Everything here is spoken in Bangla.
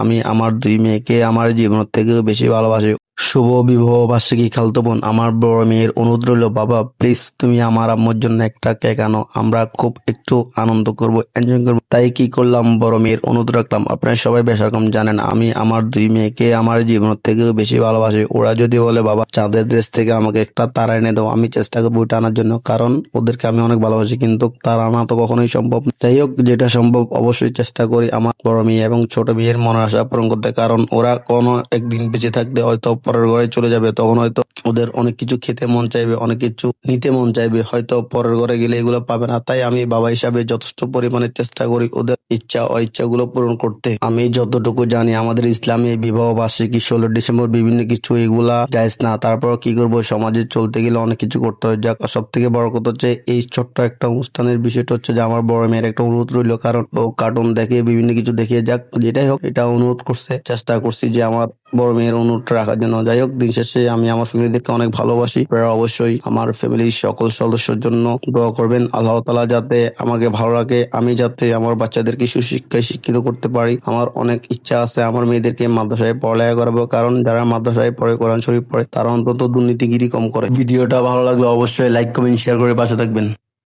আমি আমার দুই মেয়েকে আমার জীবনের থেকেও বেশি ভালোবাসি। শুভ, বিবাহ, বার্ষিকী, খালতো বোন, আমার বড় মেয়ের অনুরোধ রইল, বাবা প্লিজ তুমি আমার আম্মুর জন্য একটা কেক আনো। আমরা খুব একটু আনন্দ করব এনজয় করব। তাই কি করলাম, বড় মেয়ের অনুরোধ রাখলাম। আপনারা সবাই বেশ রকম জানেন, আমি আমার দুই মেয়েকে আমার জীবনের থেকেও বেশি ভালোবাসি। ওরা যদি বলে, বাবা, চাঁদের ড্রেস থেকে আমাকে একটা তারা এনে দাও, আমি চেষ্টা করব ওইটা আনার জন্য। কারণ ওদেরকে আমি অনেক ভালোবাসি, কিন্তু তার আনা তো কখনোই সম্ভব যাই হোক, যেটা সম্ভব, অবশ্যই চেষ্টা করি আমার বড় মেয়ে এবং ছোট মেয়ের মনের আশা পূরণ করতে, কারণ ওরা কোনো একদিন বেঁচে থাকতে হয়তো পরের ঘরে চলে যাবে। তখন হয়তো ওদের অনেক কিছু খেতে মন চাইবে, অনেক কিছু নিতে মন চাইবে। হয়তো পরের ঘরে গেলে এগুলো পাবে না। তাই আমি বাবা হিসাবে যথেষ্ট পরিমাণে চেষ্টা করি ওদের ইচ্ছা অইচ্ছা গুলো পূরণ করতে। আমি যতটুকু জানি, আমাদের ইসলামে বিবাহ বার্ষিকী ষোলো ডিসেম্বর বিভিন্ন কিছু এগুলা যাইজ না। তারপর কি করব? সমাজে চলতে গেলে অনেক কিছু করতে হয়। যাক সব থেকে বড় কথা হচ্ছে, এই ছোট্ট একটা অনুষ্ঠানের বিষয়টা হচ্ছে যে, আমার বড় মেয়ের একটা অনুরোধ রইল। কারণ ও কার্টুন দেখে, বিভিন্ন কিছু দেখে যাক, যেটাই হোক, এটা অনুরোধ করছে, চেষ্টা করছি যে আমার বড় মেয়ের অনুরোধটা রাখার জন্য। যাই হোক, দিন শেষে আমি আমার ফ্যামিলিদেরকে অনেক ভালোবাসি। আপনারা অবশ্যই আমার ফ্যামিলির সকল সদস্যের জন্য দোয়া করবেন। আল্লাহ তালা যাতে আমাকে ভালো রাখে, আমি যাতে আমার বাচ্চাদেরকে সুশিক্ষায় শিক্ষিত করতে পারি। আমার অনেক ইচ্ছা আছে আমার মেয়েদেরকে মাদ্রাসায় পড়ালেখা করাবো, কারণ যারা মাদ্রাসায় পড়ে, কোরআন শরীফ পড়ে, তারা অন্তত দুর্নীতিগিরি কম করে। ভিডিওটা ভালো লাগলে অবশ্যই লাইক কমেন্ট শেয়ার করে পাশে থাকবেন।